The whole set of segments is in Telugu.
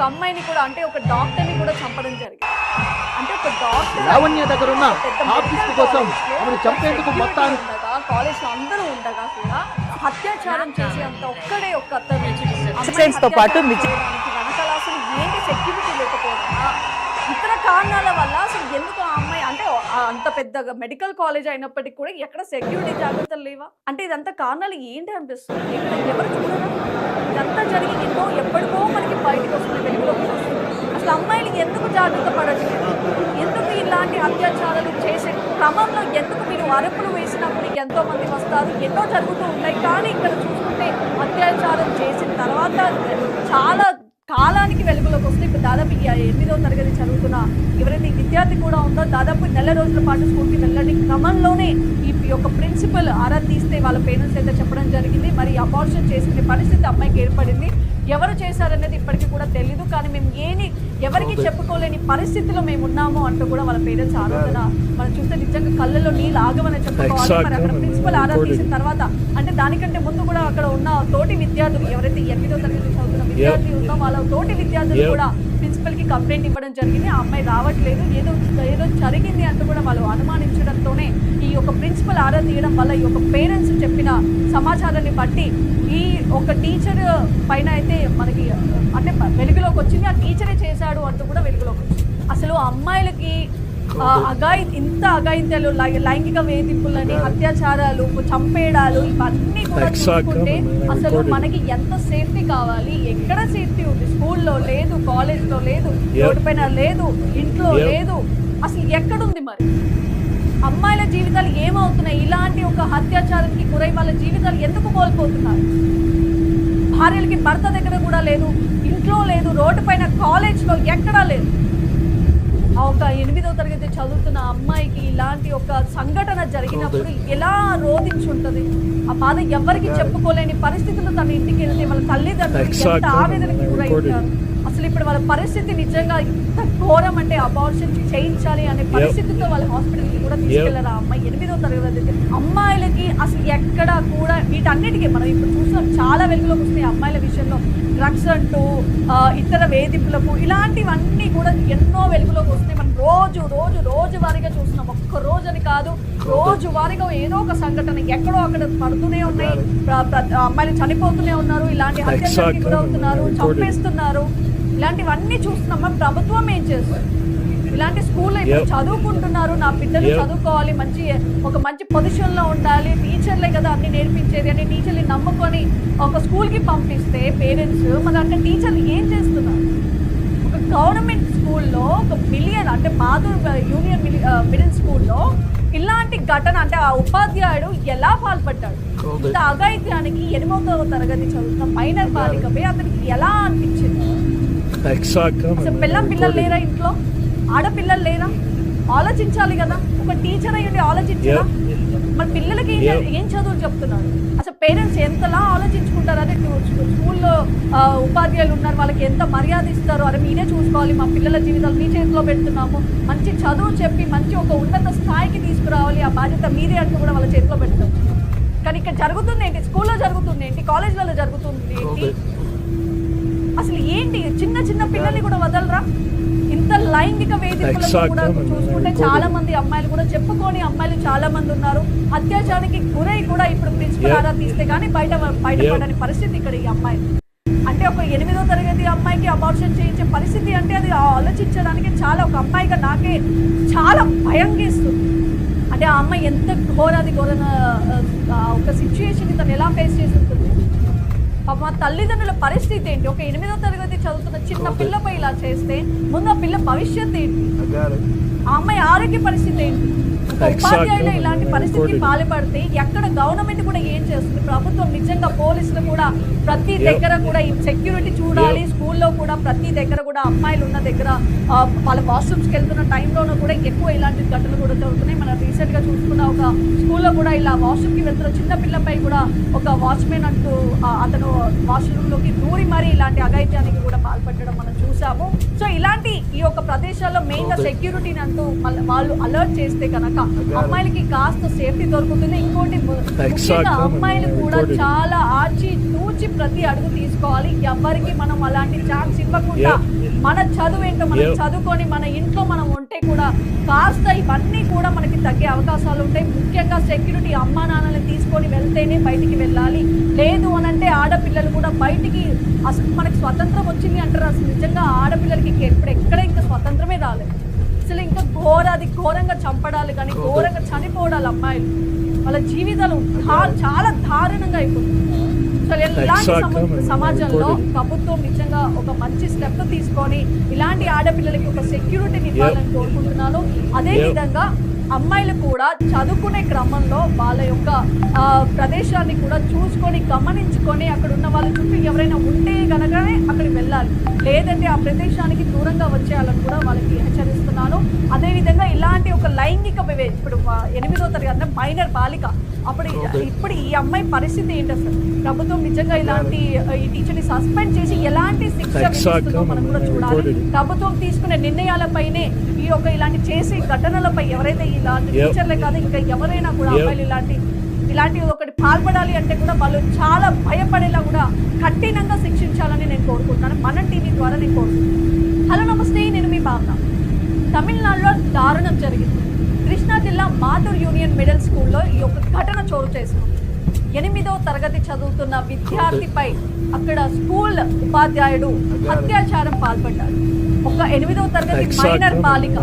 ఒక అమ్మాయిని కూడా అంటే ఒక డాక్టర్ని కూడా చంపడం జరిగింది. అంటే ఒక డాక్టర్ లావణ్య దగ్గర ఉన్న ఆఫీస్ కోసం చంపేందుకు ఉండగా కాలేజ్లో అందరూ ఉండగా కూడా అత్యాచారం చేసే అంత ఒక్కడే ఒక్క అతను. తో పాటు వెనకాల అసలు ఏంటి సెక్యూరిటీ లేకపోవడమా ఇతర కారణాల వల్ల అసలు ఎందుకు ఆ అమ్మాయి అంటే అంత పెద్ద మెడికల్ కాలేజ్ అయినప్పటికీ కూడా ఎక్కడ సెక్యూరిటీ జాగ్రత్తలు లేవా? అంటే ఇదంతా కారణాలు ఏంటి అనిపిస్తుంది? ఎక్కడ ఎవరు చూడరా? ఇదంతా జరిగి ఎన్నో ఎప్పటికో మనకి వస్తుంది వెలుగులోకి వస్తుంది అసలు అమ్మాయిలు ఎందుకు ఎందుకు ఇలాంటి అత్యాచారాలు చేసే క్రమంలో ఎందుకు మీరు అరుపులు వేసినప్పుడు ఎంతో మంది వస్తారు? ఎన్నో జరుగుతూ ఉన్నాయి కానీ ఇక్కడ చూసుకుంటే అత్యాచారం చేసిన తర్వాత చాలా కాలానికి వెలుగులోకి వస్తే ఇప్పుడు దాదాపు ఈ ఎనిమిదో తరగతి చదువుతున్న ఎవరైతే విద్యార్థి కూడా ఉందో దాదాపు నెల రోజుల పాటు స్కూల్కి వెళ్ళని క్రమంలోనే ఈ యొక్క ప్రిన్సిపల్ ఆరా తీస్తే వాళ్ళ పేరెంట్స్ అయితే చెప్పడం జరిగింది. మరి అబార్షన్ చేసుకునే పరిస్థితి అమ్మాయికి ఏర్పడింది. ఎవరు చేశారనేది ఇప్పటికీ కూడా తెలియదు కానీ మేము ఏని ఎవరికి చెప్పుకోలేని పరిస్థితిలో మేము ఉన్నాము అంటూ కూడా వాళ్ళ పేరెంట్స్ ఆలోచన మనం చూస్తే నిజంగా కళ్ళలో నీళ్ళు ఆగమని చెప్పుకోవాలి. మరి అక్కడ ప్రిన్సిపల్ ఆరా తీసిన తర్వాత అంటే దానికంటే ముందు కూడా అక్కడ ఉన్న తోటి విద్యార్థులు ఎవరైతే ఎనిమిదో తరగతి చదువుతున్న విద్యార్థి ఉందో వాళ్ళ తోటి విద్యార్థులు కూడా ప్రిన్సిపల్ కంప్లైంట్ ఇవ్వడం జరిగింది. ఆ అమ్మాయి రావట్లేదు. ఏదో ఏదో జరిగింది అంటూ కూడా వాళ్ళు అనుమానించడంతోనే ఈ యొక్క ప్రిన్సిపల్ ఆరా తీయడం వల్ల ఈ యొక్క పేరెంట్స్ చెప్పిన సమాచారాన్ని బట్టి ఈ ఒక టీచర్ పైన అయితే మనకి అంటే వెలుగులోకి వచ్చింది. ఆ టీచరే చేశాడు అంటూ కూడా వెలుగులోకి వచ్చింది. అసలు అమ్మాయిలకి అగాయి ఇంత అగాయిత్యాలు లై- లైంగిక వేధింపులని అత్యాచారాలు చంపేయడాలు ఇవన్నీ కూడా అసలు మనకి ఎంత సేఫ్టీ కావాలి? ఎక్కడ సేఫ్టీ లేదు కాలేజ్లో లేదు రోడ్డు పైన లేదు ఇంట్లో లేదు. అసలు ఎక్కడుంది మరి? అమ్మాయిల జీవితాలు ఏమవుతున్నాయి? ఇలాంటి ఒక అత్యాచారానికి గురై వాళ్ళ జీవితాలు ఎందుకు కోల్పోతున్నారు? భార్యలకి భర్త దగ్గర కూడా లేదు ఇంట్లో లేదు రోడ్డు పైన కాలేజ్లో ఎక్కడా లేదు. ఆ ఒక ఎనిమిదో తరగతి చదువుతున్న అమ్మాయికి ఇలాంటి ఒక సంఘటన జరిగినప్పుడు ఎలా రోధించుంటది? ఆ బాధ ఎవరికి చెప్పుకోలేని పరిస్థితుల్లో తన ఇంటికి వెళ్తే వాళ్ళ తల్లిదండ్రులు ఎంత. ఆవేదనకి అసలు ఇప్పుడు వాళ్ళ పరిస్థితి నిజంగా ఇంత ఘోరం అంటే అబార్షన్ చేయించాలి అనే పరిస్థితితో వాళ్ళ హాస్పిటల్కి కూడా తీసుకెళ్ళారు ఆ అమ్మాయి ఎనిమిదో తరగతి అమ్మాయిలకి అసలు ఎక్కడ కూడా వీటన్నిటికీ మనం ఇప్పుడు చూస్తున్నాం చాలా వెలుగులోకి వస్తాయి అమ్మాయిల విషయంలో. డ్రగ్స్ అంటూ ఇతర వేధింపులకు ఇలాంటివన్నీ కూడా ఎన్నో వెలుగులోకి వస్తాయి మనం రోజు రోజు రోజు వారీగా చూస్తున్నాం. ఒక్క రోజు అని కాదు రోజు వారీగా ఏదో ఒక సంఘటన ఎక్కడో అక్కడ పడుతూనే ఉన్నాయి. అమ్మాయిలు చనిపోతూనే ఉన్నారు. ఇలాంటి హత్యలకి గురవుతున్నారు చంపేస్తున్నారు. ఇలాంటివన్నీ చూస్తున్నాం. మరి ప్రభుత్వం ఏం చేస్తుంది? ఇలాంటి స్కూల్లో ఇప్పుడు చదువుకుంటున్నారు. నా బిడ్డలు చదువుకోవాలి మంచి ఒక మంచి పొజిషన్లో ఉండాలి. టీచర్లే కదా అన్ని నేర్పించేది అని టీచర్ని నమ్ముకొని ఒక స్కూల్కి పంపిస్తే పేరెంట్స్ మరి అంటే టీచర్లు ఏం చేస్తున్నారు? ఒక గవర్నమెంట్ స్కూల్లో ఒక మిలియన్ అంటే మాధుర్ యూనియన్ మిడిల్ స్కూల్లో ఇలాంటి ఘటన అంటే ఆ ఉపాధ్యాయుడు ఎలా పాల్పడ్డాడు? ఇంత అఘాయిత్యానికి ఎనిమిదవ తరగతి చదువుతున్న మైనర్ బాలికపై అతనికి ఎలా అనిపించింది? పిల్లం పిల్లలు లేరా ఇంట్లో? ఆడపిల్లలు లేరా? ఆలోచించాలి కదా. ఒక టీచర్ అయ్యండి ఆలోచించరా? మన పిల్లలకి ఏం ఏం చదువులు చెప్తున్నారు? అసలు పేరెంట్స్ ఎంతలా ఆలోచించుకుంటారు? అదే స్కూల్లో ఉపాధ్యాయులు ఉన్నారు వాళ్ళకి ఎంత మర్యాద ఇస్తారు అరే మీరే చూసుకోవాలి మా పిల్లల జీవితాలు మీ చేతిలో పెడుతున్నాము. మంచి చదువు చెప్పి మంచి ఒక ఉన్నత స్థాయికి తీసుకురావాలి ఆ బాధ్యత మీదే అంటూ కూడా వాళ్ళ చేతిలో పెడతాం. కానీ ఇక్కడ జరుగుతుంది ఏంటి? స్కూల్లో జరుగుతుంది ఏంటి? కాలేజ్లలో జరుగుతుంది ఏంటి? అసలు ఏంటి? చిన్న చిన్న పిల్లల్ని కూడా వదలరా? ఇంత లైంగిక వేధింపులను కూడా చూసుకుంటే చాలా మంది అమ్మాయిలు కూడా చెప్పుకొని అమ్మాయిలు చాలా మంది ఉన్నారు. అత్యాచారానికి గురై కూడా ఇప్పుడు ప్రిన్సిపల్ ఆరా తీస్తే కానీ బయట బయటపడని పరిస్థితి ఇక్కడ ఈ అమ్మాయి అంటే ఒక ఎనిమిదో తరగతి అమ్మాయికి అబార్షన్ చేయించే పరిస్థితి అంటే అది ఆలోచించడానికి చాలా ఒక అమ్మాయిగా నాకే చాలా భయం గీస్తుంది అంటే ఆ అమ్మాయి ఎంత ఘోరాది ఘోరన ఒక సిచ్యుయేషన్ తను ఎలా ఫేస్ చేసి ఉంటుంది పాపం ఆ తల్లిదండ్రుల పరిస్థితి ఏంటి? ఒక ఎనిమిదో తరగతి చదువుతున్న చిన్న పిల్లపై ఇలా చేస్తే ముందు ఆ పిల్ల భవిష్యత్తు ఏంటి? ఆ అమ్మాయి ఆరోగ్య పరిస్థితి ఏంటి? ఉపాధ్యాయులు ఇలాంటి పరిస్థితికి పాల్పడితే ఎక్కడ గవర్నమెంట్ కూడా ఏం చేస్తుంది? ప్రభుత్వం నిజంగా పోలీసులు కూడా ప్రతి దగ్గర కూడా ఈ సెక్యూరిటీ చూడాలి. స్కూల్లో కూడా ప్రతి దగ్గర కూడా అమ్మాయిలు ఉన్న దగ్గర వాళ్ళ వాష్రూమ్స్కి వెళ్తున్న టైంలోనూ కూడా ఎక్కువ ఇలాంటి ఘటనలు కూడా జరుగుతున్నాయి. మనం రీసెంట్గా చూసుకున్న ఒక స్కూల్ స్కూల్లో కూడా ఇలా వాష్రూమ్కి వెళ్తున్న చిన్న పిల్లపై కూడా ఒక వాచ్మెన్ అంటూ అతను వాష్రూమ్లోకి దూరి మరి ఇలాంటి అఘాయిత్యానికి కూడా పాల్పడడం మనం చూసాము సో ఇలాంటి ఈ యొక్క ప్రదేశాల్లో మెయిన్గా సెక్యూరిటీని అంటూ మళ్ళీ వాళ్ళు అలర్ట్ చేస్తే కనుక అమ్మాయిలకి కాస్త సేఫ్టీ దొరుకుతుంది. ఇంకోటి ముఖ్యంగా అమ్మాయిలు కూడా చాలా ఆచి తూచి ప్రతి అడుగు తీసుకోవాలి. ఎవరికి మనం అలాంటి ఛాన్స్ ఇవ్వకుండా మన చదువు ఏంటో మనం చదువుకొని మన ఇంట్లో మనం కూడా కాస్త ఇవన్నీ కూడా మనకి తగ్గే అవకాశాలు ఉంటాయి. ముఖ్యంగా సెక్యూరిటీ అమ్మా నాన్నని తీసుకొని వెళ్తేనే బయటికి వెళ్ళాలి. లేదు అని అంటే ఆడపిల్లలు కూడా బయటికి అసలు మనకి స్వతంత్రం వచ్చింది అంటారు. అసలు నిజంగా ఆడపిల్లలకి ఇప్పుడు ఎక్కడ ఇంకా స్వతంత్రమే రాలేదు అసలు ఇంకా ఘోరాది ఘోరంగా చంపడాలి కానీ ఘోరంగా చనిపోవడాలి అమ్మాయిలు వాళ్ళ జీవితాలు చాలా దారుణంగా అయిపోతుంది. అసలు ఇలాంటి సమ- సమాజంలో ప్రభుత్వం నిజంగా ఒక మంచి స్టెప్ తీసుకొని ఇలాంటి ఆడపిల్లలకి ఒక సెక్యూరిటీని ఇవ్వాలని కోరుకుంటున్నాను. అదే విధంగా అమ్మాయిలు కూడా చదువుకునే క్రమంలో వాళ్ళ యొక్క ప్రదేశాన్ని కూడా చూసుకొని గమనించుకొని అక్కడ ఉన్న వాళ్ళ చుట్టూ ఎవరైనా ఉంటే కనుకనే అక్కడికి వెళ్ళాలి. లేదంటే ఆ ప్రదేశానికి దూరంగా వచ్చేయాలని కూడా వాళ్ళకి హెచ్చరిస్తున్నాను. అదేవిధంగా ఇలాంటి ఒక లైంగిక వివే- ఇప్పుడు ఎనిమిదో తరగతి అంటే మైనర్ బాలిక. అప్పుడు ఇప్పుడు ఈ అమ్మాయి పరిస్థితి ఏంటి అసలు? ప్రభుత్వం నిజంగా ఇలాంటి ఈ టీచర్ని సస్పెండ్ చేసి ఎలాంటి శిక్ష విధిస్తుందో మనం కూడా చూడాలి. ప్రభుత్వం తీసుకునే నిర్ణయాలపైనే ఈ యొక్క ఇలాంటి చేసే ఘటనలపై ఎవరైతే ఇలాంటి టీచర్లే కాదు ఇంకా ఎవరైనా కూడా అమ్మాయిలు ఇలాంటి ఇలాంటి ఒకటి పాల్పడాలి అంటే కూడా వాళ్ళు చాలా భయపడేలా కూడా కఠినంగా శిక్షించాలని నేను కోరుకుంటున్నాను మన టీవీ ద్వారా నేను కోరుకుంటున్నాను హలో నమస్తే నేను మీ భావన. తమిళనాడులో దారుణం జరిగింది. కృష్ణా జిల్లా మాధుర్ యూనియన్ మిడిల్ స్కూల్లో ఈ యొక్క ఘటన చోటు చేసుకుంది. ఎనిమిదో తరగతి చదువుతున్న విద్యార్థిపై అక్కడ స్కూల్ ఉపాధ్యాయుడు అత్యాచారం పాల్పడ్డాడు. ఒక ఎనిమిదో తరగతి మైనర్ బాలిక.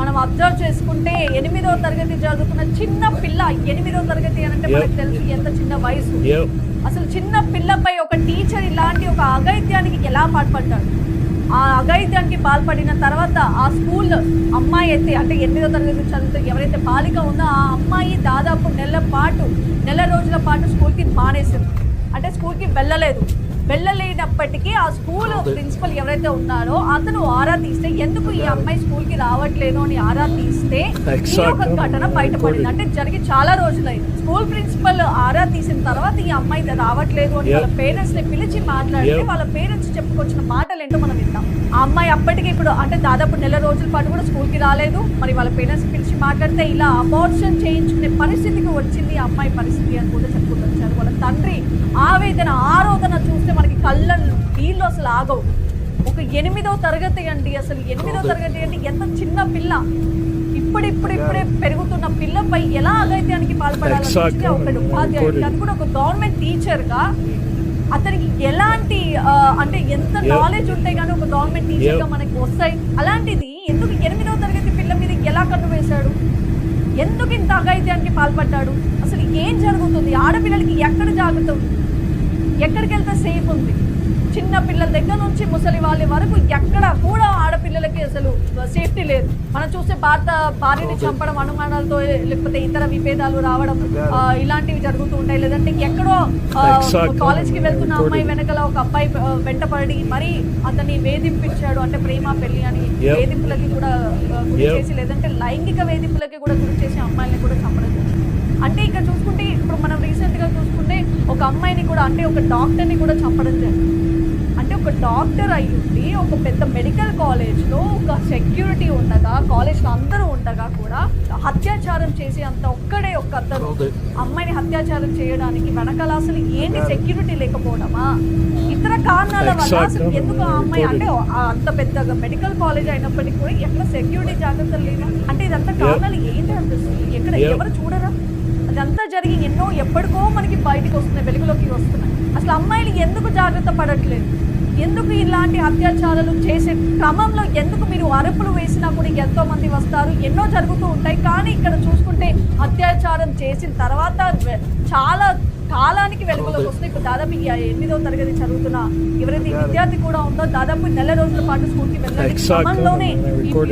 మనం అబ్జర్వ్ చేసుకుంటే ఎనిమిదో తరగతి చదువుతున్న చిన్న పిల్ల ఎనిమిదో తరగతి అని అంటే మనకు తెలుసు ఎంత చిన్న వయసు. అసలు చిన్న పిల్లపై ఒక టీచర్ ఇలాంటి ఒక అఘాయిత్యానికి ఎలా పాల్పడ్డాడు ఆ అఘాయిత్యానికి పాల్పడిన తర్వాత ఆ స్కూల్ అమ్మాయి అయితే అంటే ఎనిమిదో తరగతి చదువుతూ ఎవరైతే బాలిక ఉందో ఆ అమ్మాయి దాదాపు నెల పాటు నెల రోజుల పాటు స్కూల్కి మానేసింది. అంటే స్కూల్కి వెళ్ళలేదు. వెళ్ళలేనప్పటికీ ఆ స్కూల్ ప్రిన్సిపల్ ఎవరైతే ఉన్నారో అతను ఆరా తీస్తే ఎందుకు ఈ అమ్మాయి స్కూల్కి రావట్లేదు అని ఆరా తీస్తే ఈ ఒక ఘటన బయటపడింది. అంటే జరిగి చాలా రోజులైంది. స్కూల్ ప్రిన్సిపల్ ఆరా తీసిన తర్వాత ఈ అమ్మాయి రావట్లేదు అని వాళ్ళ పేరెంట్స్ని పిలిచి మాట్లాడితే వాళ్ళ పేరెంట్స్ చెప్పుకొచ్చిన మాటలు ఏంటో మనం వింటాం ఆ అమ్మాయి అప్పటికి ఇప్పుడు అంటే దాదాపు నెల రోజుల పాటు కూడా స్కూల్కి రాలేదు. మరి వాళ్ళ పేరెంట్స్ మాట్లాడితే ఇలా అబార్షన్ చేయించుకునే పరిస్థితికి వచ్చింది అమ్మాయి పరిస్థితి అని కూడా చెప్పుకుంటూ వచ్చారు వాళ్ళ తండ్రి ఆవేదన ఆరోదన చూస్తే మనకి కళ్ళ నీళ్ళు అసలు ఆగవు. ఒక ఎనిమిదో తరగతి అండి అసలు. ఎనిమిదో తరగతి అంటే ఎంత చిన్న పిల్ల. ఇప్పుడు ఇప్పుడు ఇప్పుడే పెరుగుతున్న పిల్లపై ఎలా అఘాయిత్యానికి పాల్పడాలని Exactly. ఒక ఉపాధ్యాయుడు అది కూడా ఒక గవర్నమెంట్ టీచర్గా అతనికి ఎలాంటి అంటే ఎంత. నాలెడ్జ్ ఉంటే గానీ ఒక గవర్నమెంట్ టీచర్గా Yeah. మనకి వస్తాయి. అలాంటిది ఎలా కన్ను వేశాడు. ఎందుకు ఇంత అఘాయిత్యానికి పాల్పడ్డాడు? అసలు ఏం జరుగుతుంది? ఆడపిల్లలకి ఎక్కడ జాగ్రత్త ఉంది? ఎక్కడికి వెళ్తే సేఫ్ ఉంది చిన్న పిల్లల దగ్గర నుంచి ముసలి వాళ్ళ వరకు ఎక్కడ కూడా ఆడపిల్లలకి అసలు సేఫ్టీ లేదు మనం చూస్తే భారత భార్యని చంపడం అనుమానాలతో లేకపోతే ఇతర విభేదాలు రావడం ఇలాంటివి జరుగుతూ ఉంటాయి లేదంటే ఎక్కడో Exactly. కాలేజ్కి వెళ్తున్న అమ్మాయి వెనకాల ఒక అబ్బాయి వెంటపడి మరి అతన్ని వేధింపించాడు అంటే ప్రేమ పెళ్ళి అని. వేధింపులకి కూడా గురి. చేసి లేదంటే లైంగిక వేధింపులకి కూడా గురి చేసి అమ్మాయిల్ని కూడా చంపడం. అంటే ఇక్కడ చూసుకుంటే ఇప్పుడు మనం రీసెంట్గా చూసుకుంటే ఒక అమ్మాయిని కూడా అంటే ఒక డాక్టర్ని కూడా చంపడం జరిగింది. అంటే ఒక డాక్టర్ అయ్యుండి ఒక పెద్ద మెడికల్ కాలేజ్లో ఒక సెక్యూరిటీ ఉండగా కాలేజ్లో అందరూ ఉండగా కూడా అత్యాచారం చేసి అంత ఒక్కడే ఒక్క అతను అమ్మాయిని అత్యాచారం చేయడానికి వెనకాల అసలు ఏంటి సెక్యూరిటీ లేకపోవడమా? ఇతర కారణాల వల్ల అసలు ఎందుకు ఆ అమ్మాయి అంటే అంత పెద్ద మెడికల్ కాలేజ్ అయినప్పటికీ కూడా ఎక్కడ సెక్యూరిటీ జాగ్రత్తలు లేవా? అంటే ఇదంతా కారణాలు ఏంటి అనిపిస్తుంది ఎక్కడ. ఎవరు చూడరా? ఇదంతా జరిగి ఎన్నో ఎప్పటికో మనకి బయటికి వస్తున్నాయి వెలుగులోకి వస్తున్నాయి. అసలు అమ్మాయిలు ఎందుకు జాగ్రత్త పడట్లేదు? ఎందుకు ఇలాంటి అత్యాచారాలు చేసే క్రమంలో ఎందుకు మీరు అరుపులు వేసినా కూడా ఎంతో మంది వస్తారు? ఎన్నో జరుగుతూ ఉంటాయి. కానీ ఇక్కడ చూసుకుంటే అత్యాచారం చేసిన తర్వాత చాలా కాలానికి వెలుగులోకి వస్తుంది ఇప్పుడు దాదాపు ఈ ఎనిమిదో తరగతి చదువుతున్న ఎవరైతే విద్యార్థి కూడా ఉందో దాదాపు నెల రోజుల పాటు స్కూల్కి వెళ్ళాలి ఈ.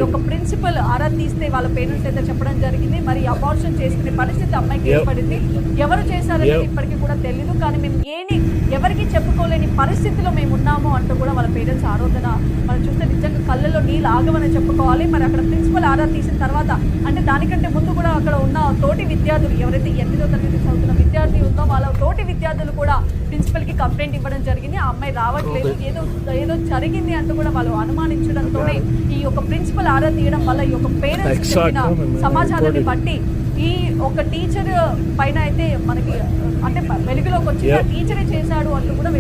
యొక్క ప్రిన్సిపల్ ఆరా తీస్తే వాళ్ళ పేరెంట్స్ అయితే చెప్పడం జరిగింది. మరి అబార్షన్ చేసుకునే పరిస్థితి అమ్మాయికి. ఏర్పడింది. ఎవరు చేశారనేది. ఇప్పటికీ కూడా తెలియదు కానీ మేము ఏని ఎవరికి చెప్పుకోలేని పరిస్థితిలో మేము ఉన్నాము అంటూ కూడా వాళ్ళ పేరెంట్స్ ఆరోధన మనం చూస్తే నిజంగా కళ్ళలో నీళ్ళు ఆగమని చెప్పుకోవాలి. మరి అక్కడ ప్రిన్సిపల్ ఆరా తీసిన తర్వాత అంటే దానికంటే ముందు కూడా అక్కడ ఉన్న తోటి విద్యార్థులు ఎవరైతే ఎనిమిదో తరగతి చదువుతున్న విద్యార్థి ఉందో వాళ్ళ తోటి విద్యార్థులు కూడా ప్రిన్సిపల్కి కంప్లైంట్ ఇవ్వడం జరిగింది. ఆ అమ్మాయి రావట్లేదు. ఏదో ఏదో జరిగింది అంటూ కూడా వాళ్ళు అనుమానించడంతోనే ఈ యొక్క ప్రిన్సిపల్ ఆరా తీయడం వల్ల ఈ యొక్క పేరెంట్స్ సమాచారాన్ని బట్టి ఈ ఒక టీచర్ పైన అయితే మనకి అంటే వెలుగులోకి వచ్చి. టీచరే చేశాడు అంటూ కూడా.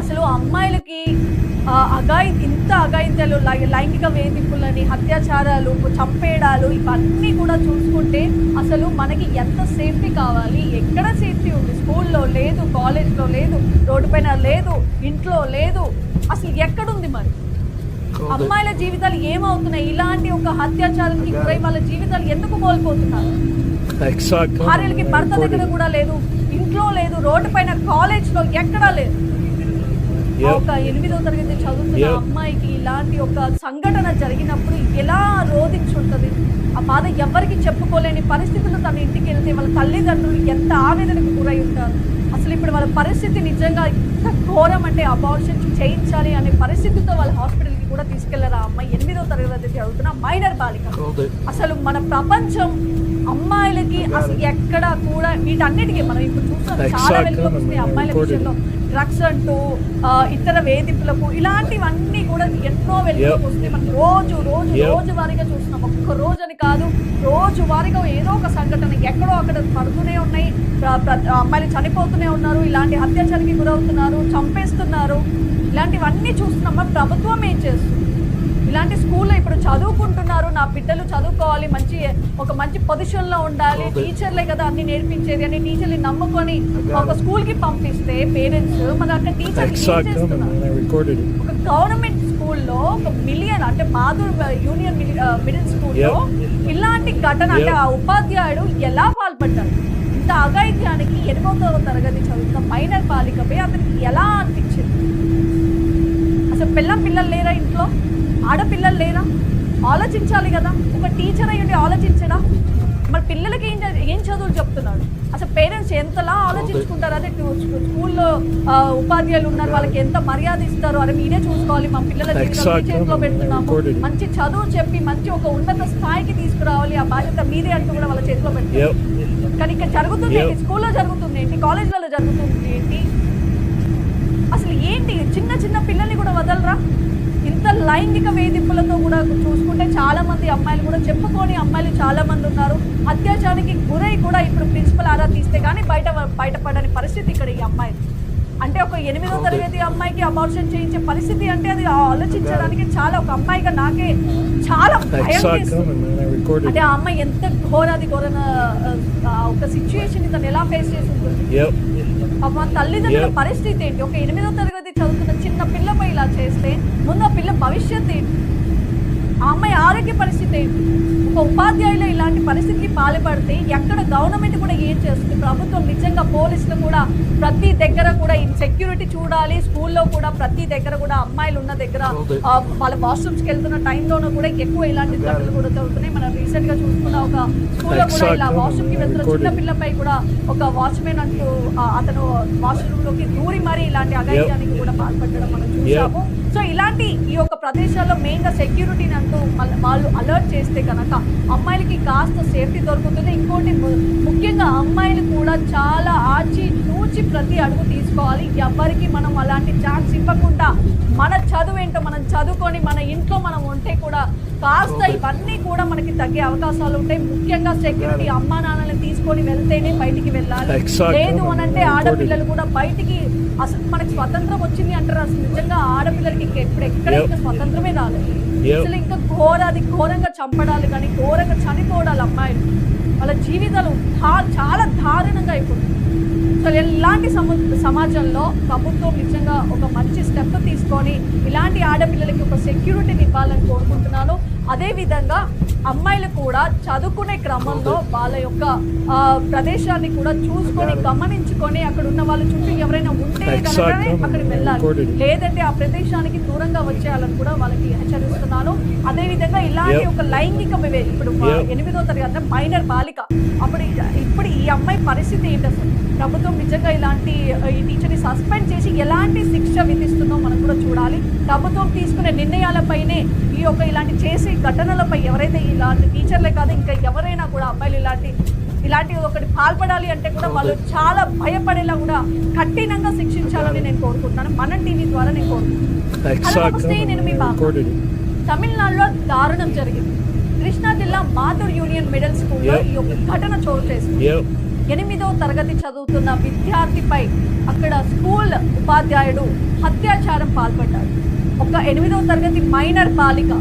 అసలు అమ్మాయిలకి అగాయి ఇంత అగాయిత్యాలు లై- లైంగిక వేధింపులని అత్యాచారాలు చంపేయడాలు ఇవన్నీ కూడా చూసుకుంటే అసలు మనకి ఎంత సేఫ్టీ కావాలి? ఎక్కడ సేఫ్టీ ఉంది? స్కూల్లో లేదు కాలేజ్లో లేదు రోడ్డు పైన లేదు ఇంట్లో లేదు. అసలు ఎక్కడుంది మరి? అమ్మాయిల జీవితాలు ఏమవుతున్నాయి? ఇలాంటి ఒక అత్యాచారానికి గురై వాళ్ళ జీవితాలు ఎందుకు కోల్పోతున్నారు. భార్యలకి భర్త దగ్గర. కూడా లేదు ఇంట్లో లేదు రోడ్డు పైన కాలేజ్లో ఎక్కడా లేదు. ఒక ఎనిమిదో తరగతి చదువుతున్న. అమ్మాయికి ఇలాంటి ఒక సంఘటన జరిగినప్పుడు ఎలా రోధించుంటది ఆ బాధ ఎవరికి చెప్పుకోలేని పరిస్థితుల్లో తన ఇంటికి వెళ్తే వాళ్ళ తల్లిదండ్రులు ఎంత ఆవేదనకు గురై ఉంటారు అసలు ఇప్పుడు వాళ్ళ పరిస్థితి నిజంగా ఎంత ఘోరం అంటే అబార్షన్ చేయించాలి అనే పరిస్థితితో వాళ్ళ హాస్పిటల్కి కూడా తీసుకెళ్ళారు ఆ అమ్మాయి ఎనిమిదో తరగతి చదువుతున్న మైనర్ బాలిక. అసలు మన ప్రపంచం అమ్మాయిలకి అసలు ఎక్కడ కూడా వీటన్నిటికీ మనం ఇప్పుడు చూస్తాం చాలా. వెలుగులోకి వస్తాయి అమ్మాయిల. విషయంలో డ్రగ్స్ అంటూ ఇతర వేధింపులకు ఇలాంటివన్నీ కూడా ఎన్నో వస్తాయి మనం రోజు రోజు. రోజు వారీగా చూస్తున్నాం. ఒక్క రోజు అని కాదు రోజు వారీగా ఏదో ఒక సంఘటన ఎక్కడో అక్కడ పడుతూనే ఉన్నాయి. అమ్మాయిలు చనిపోతూనే ఉన్నారు ఇలాంటి అత్యాచారానికి గురవుతున్నారు చంపేస్తున్నారు. ఇలాంటివన్నీ చూస్తున్నాం. ప్రభుత్వం ఏం చేస్తుంది? ఇలాంటి స్కూల్లో ఇప్పుడు చదువుకుంటున్నారు. నా బిడ్డలు చదువుకోవాలి మంచి ఒక మంచి పొజిషన్లో ఉండాలి. టీచర్లే కదా అన్ని నేర్పించేది అని టీచర్ని నమ్ముకొని ఒక స్కూల్కి పంపిస్తే పేరెంట్స్ మరి అక్కడ టీచర్. ఒక గవర్నమెంట్ స్కూల్లో ఒక మిలియన్ అంటే మాధుర్ యూనియన్ మిడిల్ స్కూల్లో ఇలాంటి ఘటన అంటే ఆ ఉపాధ్యాయుడు ఎలా పాల్పడ్డాడు? ఇంత అఘాయిత్యానికి ఎనిమిదవ తరగతి చదువుతున్న మైనర్ బాలికపై అతనికి ఎలా అనిపించింది? అసలు పిల్లం పిల్లలు లేరా ఇంట్లో? ఆడపిల్లలు లేరా? ఆలోచించాలి కదా. ఒక టీచర్ అయ్యుండి ఆలోచించడా? మరి పిల్లలకి ఏం ఏం చదువులు చెప్తున్నాడు? అసలు పేరెంట్స్ ఎంతలా ఆలోచించుకుంటారు? అదే స్కూల్లో ఉపాధ్యాయులు ఉన్నారు వాళ్ళకి ఎంత మర్యాద ఇస్తారు అరే మీరే చూసుకోవాలి. మా పిల్లల. చేతిలో పెడుతున్నాము. మంచి చదువు చెప్పి మంచి ఒక ఉన్నత స్థాయికి తీసుకురావాలి. ఆ బాధ్యత మీదే అంటూ కూడా వాళ్ళ చేతిలో పెడుతున్నారు. కానీ ఇక్కడ జరుగుతుంది ఏంటి. స్కూల్లో జరుగుతుంది ఏంటి? కాలేజ్లలో జరుగుతుంది ఏంటి? అసలు ఏంటి? చిన్న చిన్న పిల్లల్ని కూడా వదలరా? లైంగిక వేధింపులతో కూడా చూసుకుంటే చాలా మంది అమ్మాయిలు కూడా చెప్పుకొని అమ్మాయిలు చాలా మంది ఉన్నారు. అత్యాచారానికి గురై కూడా ఇప్పుడు ప్రిన్సిపల్ ఆరా తీస్తే కానీ బయట బయటపడని పరిస్థితి ఇక్కడ ఈ అమ్మాయి అంటే ఒక ఎనిమిదో తరగతి అమ్మాయికి అబార్షన్ చేయించే పరిస్థితి అంటే అది ఆలోచించడానికి చాలా ఒక అమ్మాయిగా నాకే చాలా భయం అంటే. ఆ అమ్మాయి ఎంత ఘోరాది ఘోరన ఒక సిచ్యుయేషన్ తను ఎలా ఫేస్ చేసి ఉంటుంది తల్లిదండ్రుల. పరిస్థితి ఏంటి? ఒక ఎనిమిదో తరగతి చదువుతున్న చిన్న పిల్లపై ఇలా చేస్తే ముందు ఆ పిల్ల భవిష్యత్ ఏంటి? ఆ అమ్మాయి ఆరోగ్య పరిస్థితి ఏంటి? ఒక ఉపాధ్యాయులు ఇలాంటి పరిస్థితికి పాల్పడితే ఎక్కడ గవర్నమెంట్ కూడా ఏం చేస్తుంది? ప్రభుత్వం నిజంగా పోలీసులు కూడా ప్రతి దగ్గర కూడా సెక్యూరిటీ చూడాలి. స్కూల్లో కూడా ప్రతి దగ్గర కూడా అమ్మాయిలు ఉన్న దగ్గర వాళ్ళ వాష్రూమ్స్కి వెళ్తున్న టైంలోనూ కూడా ఎక్కువ ఇలాంటి ఘటనలు కూడా జరుగుతున్నాయి మనం రీసెంట్గా చూసుకున్న ఒక స్కూల్లో కూడా ఇలా Exactly. వాష్రూమ్కి వెళ్తున్న చిన్న. పిల్లపై కూడా ఒక వాచ్మెన్ అంటూ అతను వాష్రూమ్లోకి దూరి మరి ఇలాంటి అగాధ్యానికి కూడా పాల్పడడం మనం చూసాము. సో ఇలాంటి ఈ యొక్క ప్రదేశాల్లో మెయిన్గా సెక్యూరిటీని అంటూ మళ్ళ- వాళ్ళు అలర్ట్ చేస్తే కనుక అమ్మాయిలకి కాస్త సేఫ్టీ దొరుకుతుంది. ఇంకోటి ముఖ్యంగా అమ్మాయిలు కూడా చాలా ఆచి తూచి ప్రతి అడుగు తీసుకోవాలి. ఎవరికి మనం అలాంటి ఛాన్స్ ఇవ్వకుండా మన చదువు ఏంటో మనం చదువుకొని మన ఇంట్లో మనం ఉంటే కూడా కాస్త ఇవన్నీ కూడా మనకి తగ్గే అవకాశాలు ఉంటాయి. ముఖ్యంగా సెక్యూరిటీ అమ్మా నాన్నని తీసుకొని వెళ్తేనే బయటికి వెళ్ళాలి. లేదు అని అంటే ఆడపిల్లలు కూడా బయటికి అసలు మనకి స్వతంత్రం వచ్చింది అంటారు. అసలు నిజంగా ఆడపిల్లలకి ఎప్పుడు ఎక్కడ ఇంకా స్వతంత్రమే రాలేదు Yep. అసలు ఇంకా ఘోరాది ఘోరంగా చంపడాలు కానీ ఘోరంగా చనిపోవడాలు అమ్మాయిలు. వాళ్ళ జీవితాలు చాలా దారుణంగా అయిపోతుంది అసలు ఇలాంటి సమ సమాజంలో ప్రభుత్వం నిజంగా ఒక మంచి స్టెప్ తీసుకొని ఇలాంటి ఆడపిల్లలకి ఒక సెక్యూరిటీని ఇవ్వాలని కోరుకుంటున్నాను. అదే విధంగా అమ్మాయిలు కూడా చదువుకునే క్రమంలో వాళ్ళ యొక్క ఆ, ప్రదేశాన్ని కూడా చూసుకొని గమనించుకొని అక్కడ ఉన్న వాళ్ళ చుట్టూ ఎవరైనా ఉంటే కనుకనే అక్కడికి వెళ్ళాలి. లేదంటే ఆ ప్రదేశానికి దూరంగా వచ్చేయాలని కూడా వాళ్ళకి హెచ్చరిస్తున్నాను. అదే విధంగా ఇలాంటి ఒక లైంగిక వివే ఇప్పుడు. ఎనిమిదో తరగతి మైనర్ బాలిక అప్పుడు ఇప్పుడు ఈ అమ్మాయి పరిస్థితి ఏంటి అసలు? ప్రభుత్వం నిజంగా ఇలాంటి ఈ టీచర్ని సస్పెండ్ చేసి ఎలాంటి శిక్ష విధిస్తుందో మనం కూడా చూడాలి. ప్రభుత్వం తీసుకునే నిర్ణయాలపైనే ఈ యొక్క ఇలాంటి చేసే ఘటనలపై ఎవరైతే ఇలాంటి టీచర్లే కాదు ఇంకా ఎవరైనా కూడా అబ్బాయిలు ఇలాంటి ఇలాంటి ఒకటి పాల్పడాలి అంటే కూడా వాళ్ళు చాలా భయపడేలా కూడా కఠినంగా శిక్షించాలని నేను కోరుకుంటున్నాను. మన టీవీ ద్వారా నేను కోరుకుంటున్నాను. నేను మీ బాబు. తమిళనాడులో దారుణం జరిగింది. కృష్ణా జిల్లా మాధుర్ యూనియన్ మిడిల్ స్కూల్లో ఈ యొక్క ఘటన చోటు చేసుకుంది. ఎనిమిదో తరగతి చదువుతున్న విద్యార్థిపై అక్కడ స్కూల్ ఉపాధ్యాయుడు అత్యాచారం పాల్పడ్డాడు. ఒక ఎనిమిదో తరగతి మైనర్ బాలిక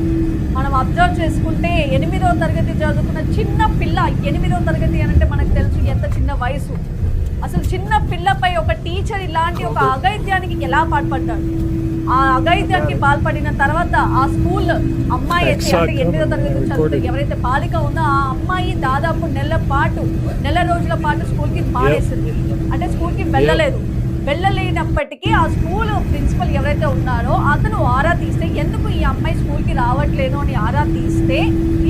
మనం అబ్జర్వ్ చేసుకుంటే ఎనిమిదో తరగతి చదువుకున్న చిన్న పిల్ల ఎనిమిదో తరగతి అని అంటే మనకు తెలుసు ఎంత చిన్న వయసు. అసలు చిన్న పిల్లపై ఒక టీచర్ ఇలాంటి ఒక అగైత్యానికి ఎలా పాల్పడ్డాడు? ఆ అగైత్యానికి పాల్పడిన తర్వాత ఆ స్కూల్ అమ్మాయి అయితే అంటే ఎనిమిదో తరగతి చదువుతుంది ఎవరైతే బాలిక ఉందో ఆ అమ్మాయి దాదాపు నెల పాటు నెల రోజుల పాటు స్కూల్కి మానేసింది అంటే స్కూల్కి వెళ్ళలేదు. వెళ్ళలేనప్పటికీ ఆ స్కూల్ ప్రిన్సిపల్ ఎవరైతే ఉన్నారో అతను ఆరా తీస్తే ఎందుకు ఈ అమ్మాయి స్కూల్కి రావట్లేదు అని ఆరా తీస్తే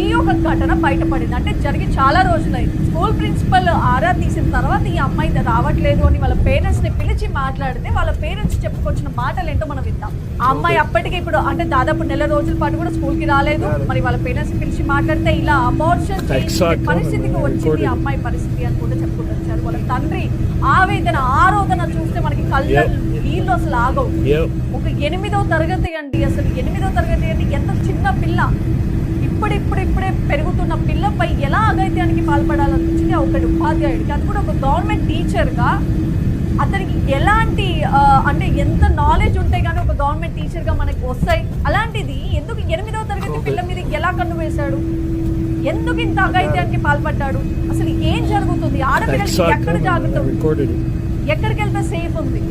ఈ యొక్క ఘటన బయటపడింది. అంటే జరిగి చాలా రోజులైంది. స్కూల్ ప్రిన్సిపల్ ఆరా తీసిన తర్వాత ఈ అమ్మాయి రావట్లేదు అని వాళ్ళ పేరెంట్స్ని పిలిచి మాట్లాడితే వాళ్ళ పేరెంట్స్ చెప్పుకొచ్చిన మాటలు ఏంటో మనం విందాం. ఆ అమ్మాయి అప్పటికి ఇప్పుడు అంటే దాదాపు నెల రోజుల పాటు కూడా స్కూల్కి రాలేదు. మరి వాళ్ళ పేరెంట్స్ పిలిచి మాట్లాడితే ఇలా అబార్షన్. పరిస్థితికి వచ్చింది అమ్మాయి పరిస్థితి అని కూడా చెప్పుకుంటూ. వచ్చారు వాళ్ళ తండ్రి ఆవేదన ఆరోదన చూస్తే మనకి కళ్ళ. నీళ్ళు అసలు ఆగవు. ఒక ఎనిమిదో తరగతి అండి అసలు. ఎనిమిదో తరగతి అంటే ఎంత చిన్న పిల్ల? ఇప్పుడిప్పుడిప్పుడే పెరుగుతున్న పిల్లపై ఎలా అగైత్యానికి పాల్పడాలనిపించింది ఒకటి ఉపాధ్యాయుడికి. అది కూడా ఒక గవర్నమెంట్ టీచర్గా. అతనికి ఎలాంటి అంటే ఎంత నాలెడ్జ్ ఉంటే కానీ ఒక గవర్నమెంట్ టీచర్గా మనకి వస్తాయి. అలాంటిది ఎందుకు ఎనిమిదో తరగతి పిల్ల మీద ఎలా కన్ను వేశాడు? ఎందుకు ఇంత అగైత్యానికి పాల్పడ్డాడు అసలు ఏం జరుగుతుంది ఆడపిల్లలకి ఎక్కడ. జాగ్రత్త. ఎక్కడికి వెళ్తే సేఫ్ ఉంది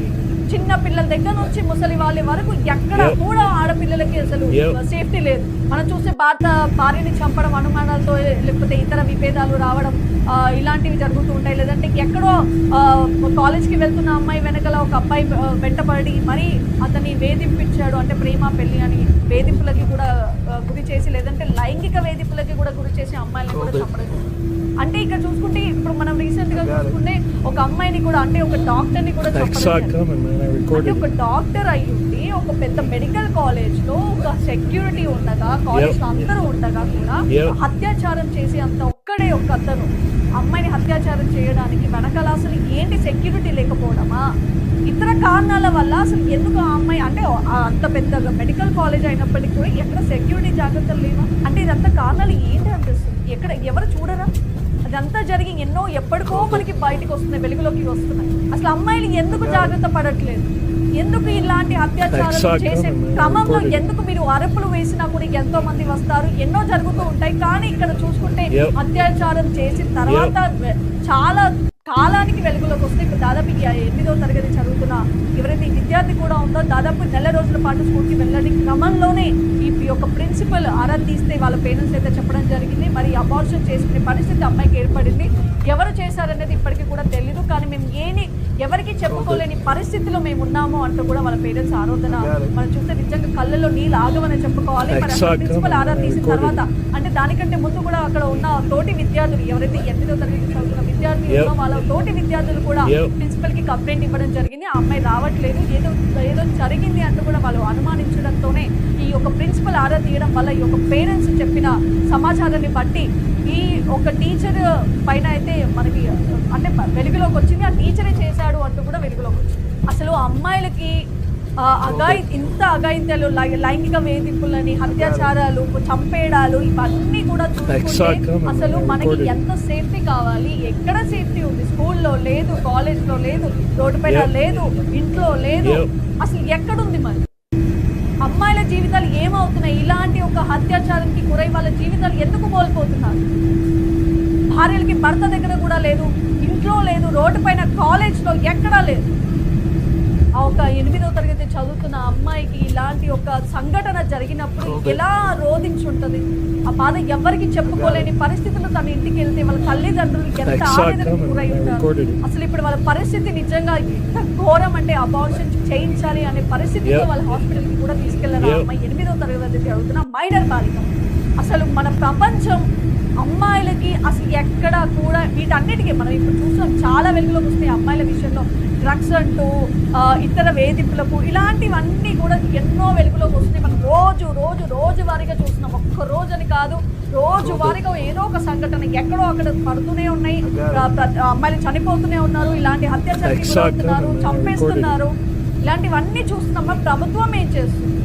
చిన్న పిల్లల దగ్గర నుంచి ముసలి వాళ్ళ వరకు ఎక్కడ. కూడా ఆడపిల్లలకి అసలు. సేఫ్టీ లేదు మనం చూస్తే భారత భార్యని చంపడం అనుమానాలతో లేకపోతే ఇతర విభేదాలు రావడం ఇలాంటివి జరుగుతూ ఉంటాయి లేదంటే ఎక్కడో కాలేజ్కి వెళ్తున్న అమ్మాయి వెనకాల ఒక అబ్బాయి వెంటపడి మరి అతన్ని వేధింపించాడు అంటే ప్రేమ పెళ్ళి అని వేధింపులకి కూడా గురి చేసి లేదంటే లైంగిక వేధింపులకి కూడా గురి చేసి అమ్మాయిని కూడా చంపడం అంటే ఇక్కడ చూసుకుంటే ఇప్పుడు మనం రీసెంట్గా చూసుకుంటే ఒక అమ్మాయిని కూడా అంటే ఒక డాక్టర్ని కూడా అంటే. ఒక డాక్టర్ అయ్యుండి ఒక పెద్ద మెడికల్ కాలేజ్లో ఒక సెక్యూరిటీ ఉండగా కాలేజ్లో అందరూ ఉండగా కూడా. అత్యాచారం చేసి అంత ఒక్కడే ఒక అతను అమ్మాయిని అత్యాచారం చేయడానికి వెనకాల అసలు ఏంటి సెక్యూరిటీ లేకపోవడమా? ఇతర కారణాల వల్ల అసలు ఎందుకు ఆ అమ్మాయి అంటే ఆ అంత పెద్ద మెడికల్ కాలేజ్ అయినప్పటికీ కూడా ఎక్కడ సెక్యూరిటీ జాగ్రత్తలు లేవా అంటే ఇదంతా కారణాలు ఏంటి అనిపిస్తుంది ఎక్కడ ఎవరు చూడరా అదంతా జరిగి ఎన్నో ఎప్పటికో మనకి బయటకు వస్తున్నాయి వెలుగులోకి వస్తున్నాయి అసలు అమ్మాయిలు ఎందుకు జాగ్రత్త పడట్లేదు ఎందుకు ఇలాంటి అత్యాచారాలు చేసే. క్రమంలో. ఎందుకు మీరు అరుపులు వేసినా కూడా ఎంతో మంది వస్తారు ఎన్నో జరుగుతూ ఉంటాయి కానీ ఇక్కడ చూసుకుంటే. అత్యాచారం చేసిన తర్వాత చాలా కాలానికి వెలుగులోకి వస్తే ఇప్పుడు దాదాపు ఈ ఎనిమిదో తరగతి చదువుతున్న ఎవరైతే ఈ విద్యార్థి కూడా ఉందో దాదాపు నెల రోజుల పాటు స్కూల్కి వెళ్ళని క్రమంలోనే ఈ యొక్క ప్రిన్సిపల్ ఆరా తీస్తే వాళ్ళ పేరెంట్స్ అయితే చెప్పడం జరిగింది. మరి అబార్షన్ చేసుకునే పరిస్థితి అమ్మాయికి ఏర్పడింది. ఎవరు చేశారనేది ఇప్పటికీ కూడా తెలీదు. కానీ మేము ఏని ఎవరికి చెప్పుకోలేని పరిస్థితిలో మేము ఉన్నాము అంటూ కూడా వాళ్ళ పేరెంట్స్ ఆరోధన మనం చూస్తే నిజంగా కళ్ళల్లో నీళ్ళు ఆగవని చెప్పుకోవాలి. మరి. ప్రిన్సిపల్ ఆరా తీసిన తర్వాత అంటే దానికంటే ముందు కూడా అక్కడ ఉన్న తోటి విద్యార్థులు ఎవరైతే ఎనిమిదో తరగతి చదువుతున్న Yep. ఉన్నారో వాళ్ళ తోటి విద్యార్థులు కూడా. ప్రిన్సిపల్కి కంప్లైంట్ ఇవ్వడం జరిగింది ఆ అమ్మాయి రావట్లేదు ఏదో ఏదో జరిగింది అంటూ కూడా వాళ్ళు అనుమానించడంతోనే ఈ యొక్క ప్రిన్సిపల్ ఆరా తీయడం వల్ల ఈ యొక్క పేరెంట్స్ చెప్పిన సమాచారాన్ని బట్టి ఈ ఒక టీచర్ పైన అయితే మనకి అంటే వెలుగులోకి వచ్చింది ఆ టీచరే చేశాడు అంటూ కూడా వెలుగులోకి వచ్చింది అసలు అమ్మాయిలకి అగాయి ఇంత అగాయిత్యాలు లైంగిక వేధింపులని హత్యాచారాలు చంపేయడాలు ఇవన్నీ కూడా. అసలు మనకి. ఎంత సేఫ్టీ కావాలి ఎక్కడ సేఫ్టీ ఉంది స్కూల్లో లేదు కాలేజ్లో లేదు రోడ్డు పైన Yep. లేదు ఇంట్లో లేదు. అసలు ఎక్కడుంది మరి అమ్మాయిల జీవితాలు ఏమవుతున్నాయి ఇలాంటి ఒక అత్యాచారానికి గురై వాళ్ళ జీవితాలు ఎందుకు కోల్పోతున్నారు భార్యలకి భర్త దగ్గర కూడా లేదు ఇంట్లో లేదు రోడ్డు పైన కాలేజ్లో ఎక్కడా లేదు ఆ ఒక ఎనిమిదో తరగతి చదువుతున్న అమ్మాయికి ఇలాంటి ఒక సంఘటన జరిగినప్పుడు. ఎలా రోధించుంటది ఆ బాధ ఎవరికి చెప్పుకోలేని పరిస్థితులు తన ఇంటికి వెళ్తే వాళ్ళ తల్లిదండ్రులు ఎంత ఆవేదనకు. గురై ఉంటారు. అసలు ఇప్పుడు వాళ్ళ పరిస్థితి నిజంగా ఎంత ఘోరం అంటే అబార్షన్ చేయించాలి అనే పరిస్థితితో. వాళ్ళ హాస్పిటల్కి కూడా తీసుకెళ్ళారు. అమ్మాయి ఎనిమిదో తరగతి చదువుతున్న మైనర్ బాలిక అసలు మన ప్రపంచం అమ్మాయిలకి అసలు ఎక్కడ కూడా వీటన్నిటికీ మనం ఇప్పుడు చూసాం చాలా వెలుగులోకి వస్తాయి అమ్మాయిల విషయంలో. డ్రగ్స్ అంటూ ఇతర వేధింపులకు ఇలాంటివన్నీ కూడా ఎన్నో వెలుగులోకి వస్తున్నాయి. మనం రోజు రోజు రోజు వారీగా చూస్తున్నాం. ఒక్క రోజు అని కాదు రోజు వారీగా ఏదో ఒక సంఘటన ఎక్కడో అక్కడ పడుతూనే ఉన్నాయి. అమ్మాయిలు చనిపోతూనే ఉన్నారు. ఇలాంటి హత్యాచారాలు Exact. చంపేస్తున్నారు. ఇలాంటివన్నీ చూస్తున్నాం. మరి ప్రభుత్వం ఏం చేస్తుంది?